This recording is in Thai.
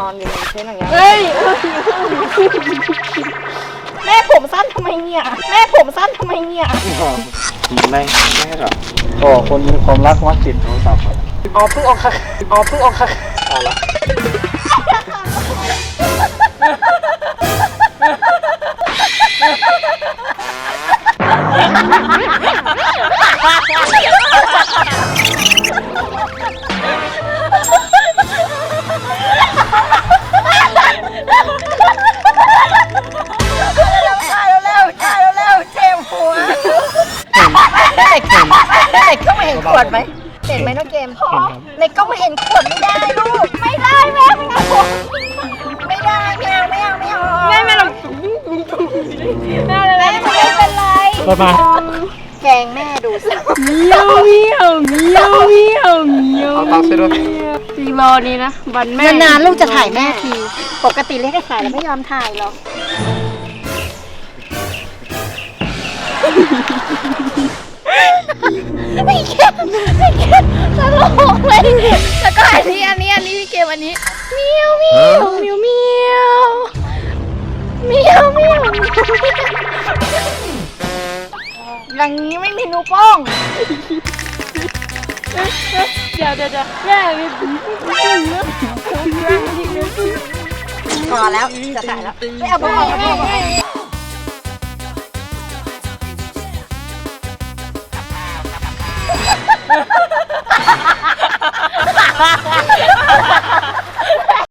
ออนอยู่ในเช่นอย่างเงี้ยเฮ้ยแม่ผมสั้นทำไมเนี่ย แม่ผมสั้นทำไมเนี่ย ไม่ไม่หรอกก็คนมีความรักมักติดโทรศัพท์ครับอ๋อเพิ่งออกค่ะอ๋อเพิ่งออกค่ะเอาละ วดไหมเห็นไหมน้องเกมพอเด็กก็ไม่เห็นขวดไม่ได้ลูก ไม่ได้แม่ไม่เอาไม่ได้ไม่เอาไม่เอาไม่เอาแม่แม่เราแม่เลยแม่ไม่เป็นไรเปิดมา แกงแม่ดูสิเมียวเมียวเมียวเมียวเมียวเอาตังค์ไปด้วยจริงรอนี้นะบันแม่นานๆลูกจะถ่ายแม่ที ปกติเรียกให้ถ่ายแล้วไม่ยอมถ่ายหรอก แล้วก็อันนี้อันนี้อันนี้พี่เกมอันนี้เมียวเมียวเมียวเมียวเมียวเมียวอย่างนี้ไม่มีนิ้วโป้งเดี๋ยวเดี๋ยวเดี๋ยวแม่ไม่ถึงพอแล้วจะถ่ายแล้วไม่เอาไม่เอาไม่เอาไม่